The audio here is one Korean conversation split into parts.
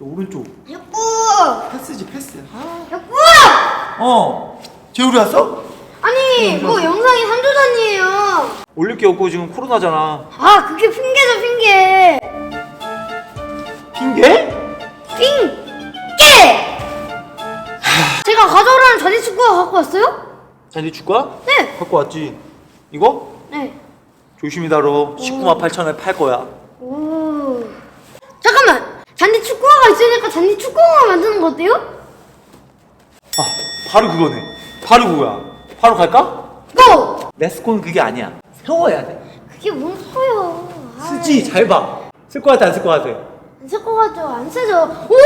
저 오른쪽 야구! 패스지 패스 아. 야구! 어 재울이 왔어? 아니, 뭐 영상이 3주 전이에요. 올릴 게 없고 지금 코로나잖아 아, 그게 핑계죠, 핑계. 핑계? 핑계! 제가 가져오라는 전이 축구가 갖고 왔어요? 잔디 축구야? 네. 갖고 왔지 이거? 네. 조심히 다뤄 19만 8천원에 팔 거야 오. 잠깐만! 잔디 있으니까 잔디 축구화 만드는 거 어때요? 아 바로 그거네 바로 그거야 바로 갈까? 고! 레스코는 그게 아니야 세워야 돼 그게 뭔 소리야. 쓰지 잘 봐 쓸 거 같아 안 쓸 거 같아 안쓸 것 같죠? 안 쓰죠? 오!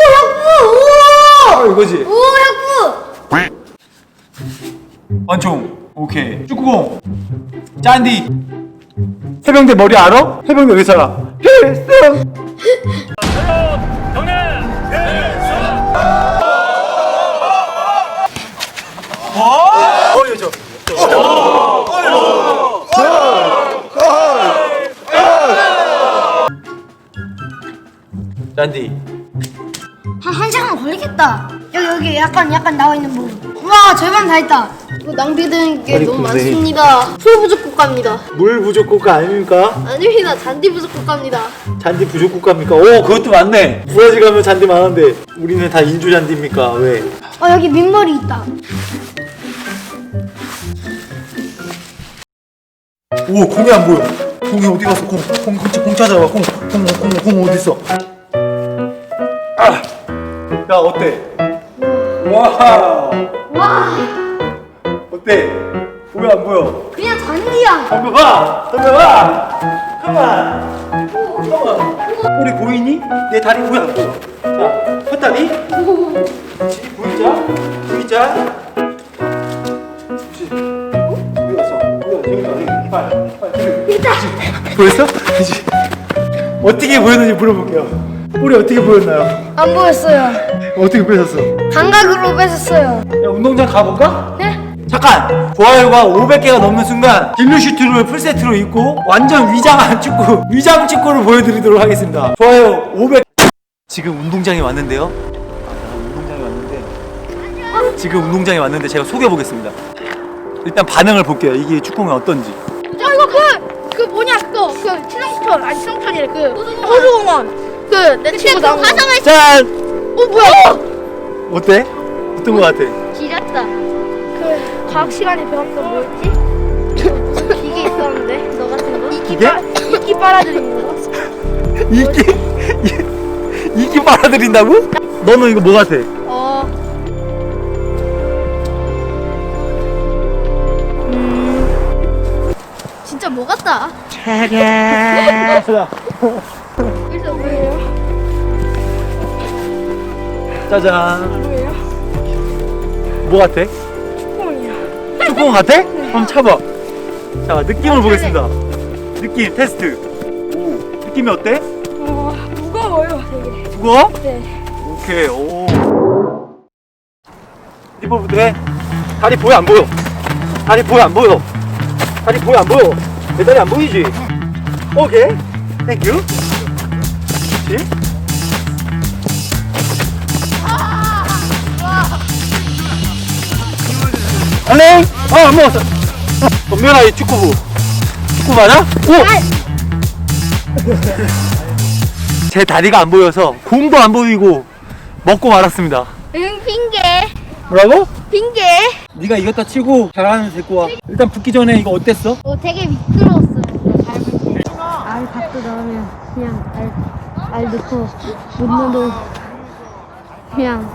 아 이거지 오! 오, 야구! 완총 오케이 축구공 짠디 해병대 머리 알아? 해병대 의사라 필승 어? 어. 짠디. 한, 한 시간 걸리겠다. 여기, 여기 약간, 약간 나와 있는 부분. 와, 절반 다 했다. 이거 낭비되는 게 아니, 너무 근데- 많습니다. 풀 부족 국가입니다. 물 부족 국가 아닙니까? 아닙니다. 잔디 부족 국가입니다. 잔디 부족 국가입니까? 오, 그것도 맞네. 브라질 가면 잔디 많은데 우리는 다 인조 잔디입니까? 왜? 어, 여기 민머리 있다. 오, 공이 안 보여. 공이 어디 갔어? 공, 공, 찾아봐. 공, 공, 공, 공 어디 있어? 아, 야 어때? 와, 와, 어때? 보여 안 보여? 그냥 잔디야. 덤벼봐, 덤벼봐. 가만, 가만. 우리 보이니? 내 다리 보여 안 보여? 자, 헛다리. 보이자, 보이자. 갔어? 어디 갔어? 저 있다. 보였어? 그렇지. 어떻게 보였는지 물어볼게요. 우리 어떻게 보였나요? 안 보였어요. 어떻게 뺏었어? 감각으로 뺏었어요. 야, 운동장 가볼까? 네? 잠깐! 좋아요가 500개가 넘는 순간 딜루 슈트를 풀세트로 입고 완전 위장한 축구, 위장 축구를 보여드리도록 하겠습니다. 좋아요 500. 지금 운동장에 왔는데요. 아, 운동장에 왔는데 지금 운동장에 왔는데 제가 소개해 보겠습니다. 일단 반응을 볼게요. 이게 축구가 어떤지. 그, 그 뭐냐 그거 그 치성천 아니 치성천이래 그 호수공원 그 내 친구 나온 거. 화성을 짠! 어 뭐야 어때? 어떤 거 같아? 지렸다 그 과학 시간에 배웠던 뭐였지? 무슨 기계 있었는데 너 같은 거 이끼 기계? 빨 이끼 빨아들이는 거 이끼 이끼 빨아들인다고? 너는 이거 뭐 같아? 같다. 그래서 뭐예요? 짜잔. 뭐예요? 뭐 같아? 콩이요. 뚜껑 같아? 한번 차봐. 자, 느낌을 보겠습니다. 느낌 테스트. 오, 느낌이 어때? 어 무거워요 되게. 무거워? 네. 오케이, 오. 리볼부터 해. 다리 보여, 안 보여? 다리 보여, 안 보여? 다리 보여, 안 보여? 내 다리 안 보이지? 오케이. 땡큐. 그렇지. 알랭! 아, 안 먹었어. 덤벼라, 이 축구부. 축구 맞아? 오! 제 다리가 안 보여서 공도 안 보이고 먹고 말았습니다. 응 핑계. 뭐라고? 핑계. 네가 이겼다 치고 잘하는 데리고 와. 일단 붙기 전에 이거 어땠어? 어 되게 미끄러웠어요. 밟을 때. 알 갖고 나오면 그냥 알, 알 넣고 못 넣어도 그냥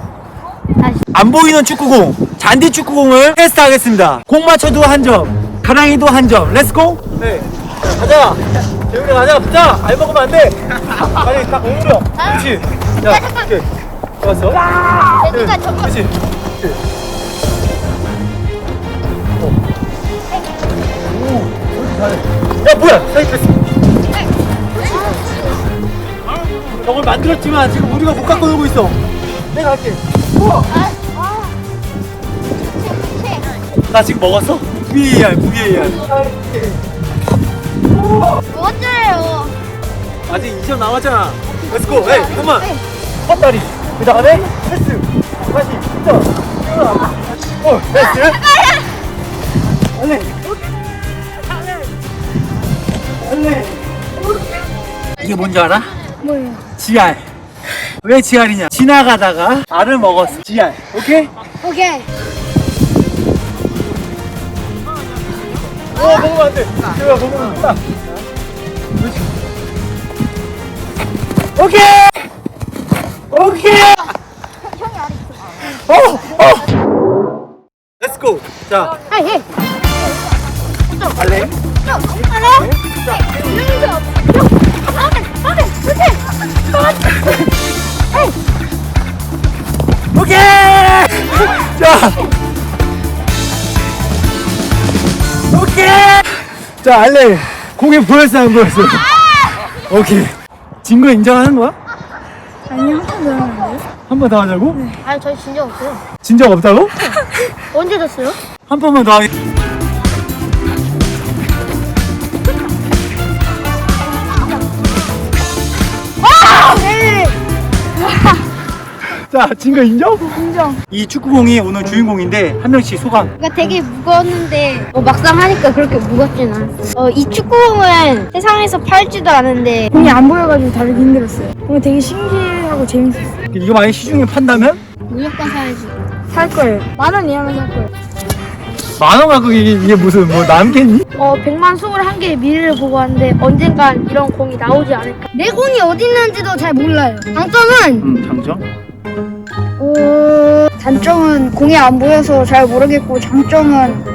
다시 안 보이는 축구공, 잔디 축구공을 테스트하겠습니다. 공 맞춰도 한 점, 가랑이도 한 점. 렛츠고. 네. 자, 가자. 재훈이 가자. 붙자. 알 먹으면 안 돼. 빨리 딱 옮겨. 그렇지. 자, 오케이. 좋았어. 내가 저거 그렇지. 어. 저걸 만들었지만 지금 우리가 못 갖고 놀고 있어. 내가 할게. 우와. 나 지금 먹었어? VAR, VAR. 뭐였어요? 아직 2점 남았잖아. 렛츠고. 에이, 잠깐만. 헛다리. 그 다음에 패스. 다시 진짜. 어, 패스. 빨리. 빨리. 이게 뭔지 알아? 뭐예요? 지알. 왜 지알이냐? 지나가다가 알을 먹었어. 지알. 오케이? 오케이. 어, 먹으면 안 돼. 제가 먹으면 안 돼. 그렇지. 오케이! 오케이! 어, 어! 렛츠고! 자, 자! 오케이! 자, 알레. 공에 보였어, 안 보였어? 오케이. 진 거 인정하는 거야? 아니 한번더 하는데. 한 번 더 하자고? 아니 저희 진적 없어요. 진적 없다고? 언제 졌어요? 한 번만 더 하겠 자, 진거 인정? 인정. 이 축구공이 오늘 주인공인데 한 명씩 소감. 그러니까 되게 무거웠는데 어, 막상 하니까 그렇게 무겁진 않았어. 어, 이 축구공은 세상에서 팔지도 않은데 공이 안 보여가지고 다루기 힘들었어요. 뭔가 되게 신기하고 재밌었어요. 이거 만약 시중에 판다면 무조건 사야지. 살 거예요. 만 원 이하면 살 거예요. 만원 갖고 이게, 이게 무슨 뭐 남겠니? 어, 100만 21개의 미래를 보고 왔는데 언젠간 이런 공이 나오지 않을까. 내 공이 어디 있는지도 잘 몰라요. 장점은 음, 장점? 어, 단점은 공이 안 보여서 잘 모르겠고 장점은